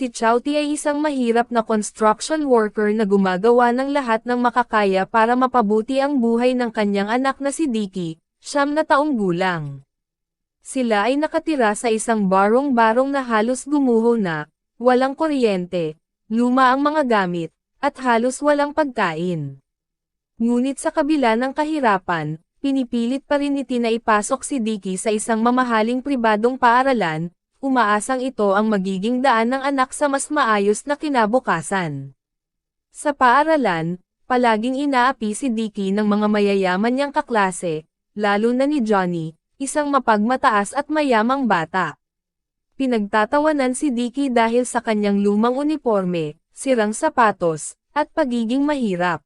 Si Chowti ay isang mahirap na construction worker na gumagawa ng lahat ng makakaya para mapabuti ang buhay ng kanyang anak na si Dicky, siyam na taong gulang. Sila ay nakatira sa isang barong-barong na halos gumuho na, walang kuryente, luma ang mga gamit, at halos walang pagkain. Ngunit sa kabila ng kahirapan, pinipilit pa rin ni Tina ipasok si Dicky sa isang mamahaling pribadong paaralan, umaasang ito ang magiging daan ng anak sa mas maayos na kinabukasan. Sa paaralan, palaging inaapi si Dicky ng mga mayayaman niyang kaklase, lalo na ni Johnny, isang mapagmataas at mayamang bata. Pinagtatawanan si Dicky dahil sa kanyang lumang uniforme, sirang sapatos, at pagiging mahirap.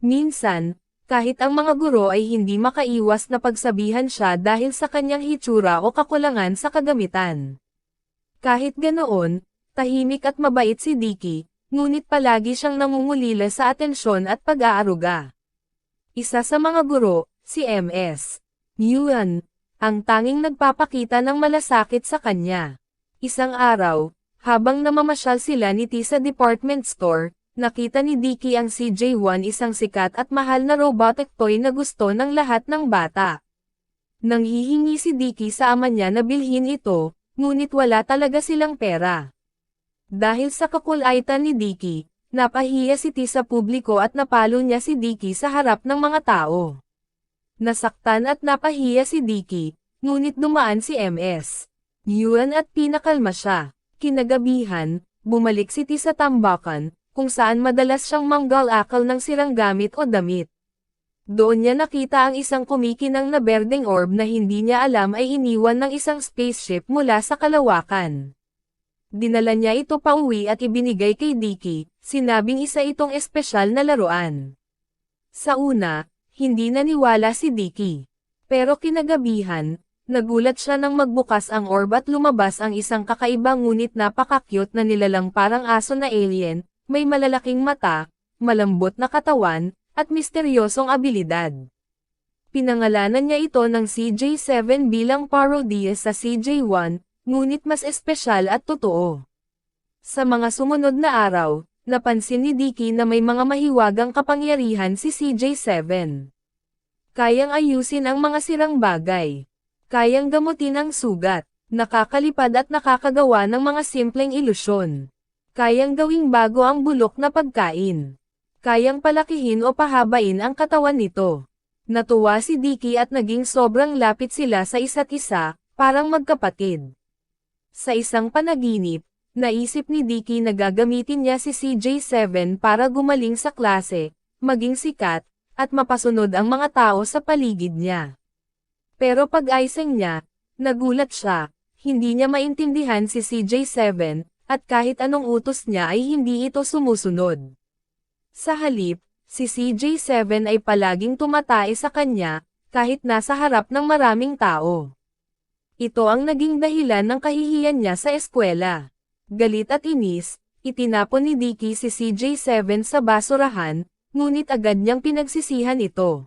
Minsan, kahit ang mga guro ay hindi makaiwas na pagsabihan siya dahil sa kanyang hitsura o kakulangan sa kagamitan. Kahit ganoon, tahimik at mabait si Dicky, ngunit palagi siyang nangungulila sa atensyon at pag-aaruga. Isa sa mga guro, si MS. Yuan, ang tanging nagpapakita ng malasakit sa kanya. Isang araw, habang namamasyal sila ni T sa department store, nakita ni Dicky ang CJ1 isang sikat at mahal na robotic toy na gusto ng lahat ng bata. Nang hihingi si Dicky sa ama niya na bilhin ito, ngunit wala talaga silang pera. Dahil sa kakulaitan ni Dicky, napahiya si T sa publiko at napalo niya si Dicky sa harap ng mga tao. Nasaktan at napahiya si Dicky, ngunit dumaan si MS. Yuan at pinakalma siya. Kinagabihan, bumalik si T sa tambakan, kung saan madalas siyang manggal-akal ng sirang gamit o damit. Doon niya nakita ang isang kumikinang na berdeng orb na hindi niya alam ay iniwan ng isang spaceship mula sa kalawakan. Dinala niya ito pauwi at ibinigay kay Dicky, sinabing isa itong espesyal na laruan. Sa una, hindi naniwala si Dicky. Pero kinagabihan, nagulat siya nang magbukas ang orb at lumabas ang isang kakaibang ngunit napaka-cute na nilalang parang aso na alien, may malalaking mata, malambot na katawan, at misteryosong abilidad. Pinangalanan niya ito ng CJ7 bilang parody sa CJ1, ngunit mas espesyal at totoo. Sa mga sumunod na araw, napansin ni Dicky na may mga mahiwagang kapangyarihan si CJ7. Kayang ayusin ang mga sirang bagay. Kayang gamutin ang sugat, nakakalipad at nakakagawa ng mga simpleng ilusyon. Kayang gawing bago ang bulok na pagkain. Kayang palakihin o pahabain ang katawan nito. Natuwa si Dicky at naging sobrang lapit sila sa isa't isa, parang magkapatid. Sa isang panaginip, naisip ni Dicky na gagamitin niya si CJ7 para gumaling sa klase, maging sikat, at mapasunod ang mga tao sa paligid niya. Pero pag-icing niya, nagulat siya, hindi niya maintindihan si CJ7, at kahit anong utos niya ay hindi ito sumusunod. Sa halip, si CJ7 ay palaging tumatay sa kanya, kahit nasa harap ng maraming tao. Ito ang naging dahilan ng kahihiyan niya sa eskwela. Galit at inis, itinapon ni Dicky si CJ7 sa basurahan, ngunit agad niyang pinagsisihan ito.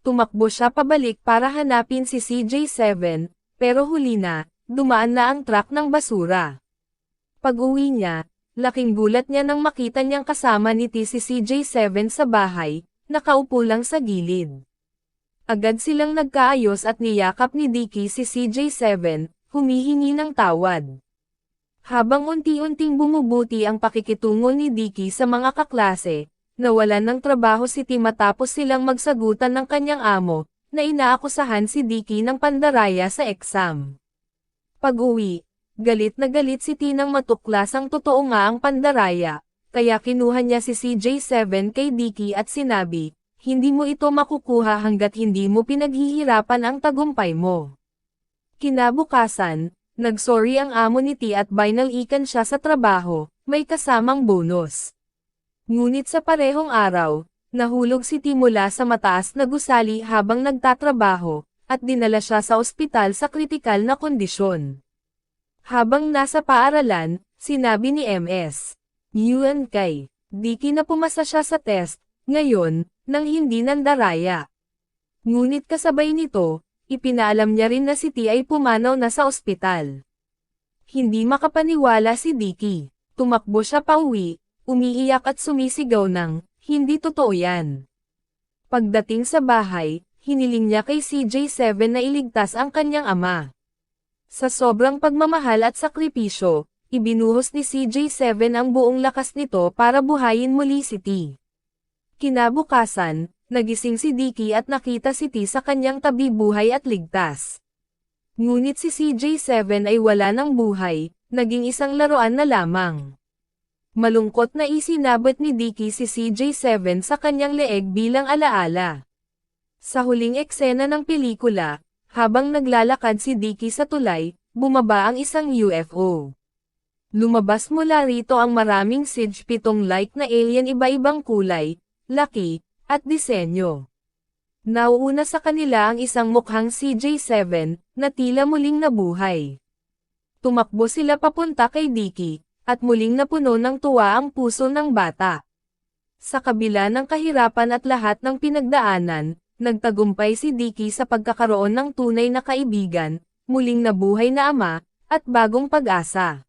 Tumakbo siya pabalik para hanapin si CJ7, pero huli na, dumaan na ang truck ng basura. Pag-uwi niya, laking gulat niya nang makita niyang kasama ni T si CJ7 sa bahay, nakaupo lang sa gilid. Agad silang nagkaayos at niyakap ni Dicky si CJ7, humihingi ng tawad. Habang unti-unting bumubuti ang pakikitungo ni Dicky sa mga kaklase, Nawalan ng trabaho si Tim matapos silang magsagutan ng kanyang amo, na inaakusahan si Dicky ng pandaraya sa exam. Pag-uwi, galit na galit si Tinang matuklas ang totoo nga ang pandaraya, kaya kinuha niya si CJ7 kay Dicky at sinabi, hindi mo ito makukuha hanggat hindi mo pinaghihirapan ang tagumpay mo. Kinabukasan, nagsorry ang amo ni T at binalikan siya sa trabaho, may kasamang bonus. Ngunit sa parehong araw, nahulog si T mula sa mataas na gusali habang nagtatrabaho, at dinala siya sa ospital sa kritikal na kondisyon. Habang nasa paaralan, sinabi ni MS. Yuan kay, di na pumasa siya sa test, ngayon, nang hindi nandaraya. Ngunit kasabay nito, ipinaalam niya rin na si T ay pumanaw na sa ospital. Hindi makapaniwala si Dicky. Tumakbo siya pauwi, umiiyak at sumisigaw ng, hindi totoo yan. Pagdating sa bahay, hiniling niya kay CJ7 na iligtas ang kanyang ama. Sa sobrang pagmamahal at sakripisyo, ibinuhos ni CJ7 ang buong lakas nito para buhayin muli si T. Kinabukasan, nagising si Dicky at nakita si T sa kanyang tabi buhay at ligtas. Ngunit si CJ7 ay wala ng buhay, naging isang laruan na lamang. Malungkot na isinabot ni Dicky si CJ7 sa kanyang leeg bilang alaala. Sa huling eksena ng pelikula, habang naglalakad si Dicky sa tulay, bumaba ang isang UFO. Lumabas mula rito ang maraming Siege pitong-like na alien iba-ibang kulay, laki, at disenyo. Nauuna sa kanila ang isang mukhang CJ7, na tila muling nabuhay. Tumakbo sila papunta kay Dicky, at muling napuno ng tuwa ang puso ng bata. Sa kabila ng kahirapan at lahat ng pinagdaanan, nagtagumpay si Dicky sa pagkakaroon ng tunay na kaibigan, muling nabuhay na ama, at bagong pag-asa.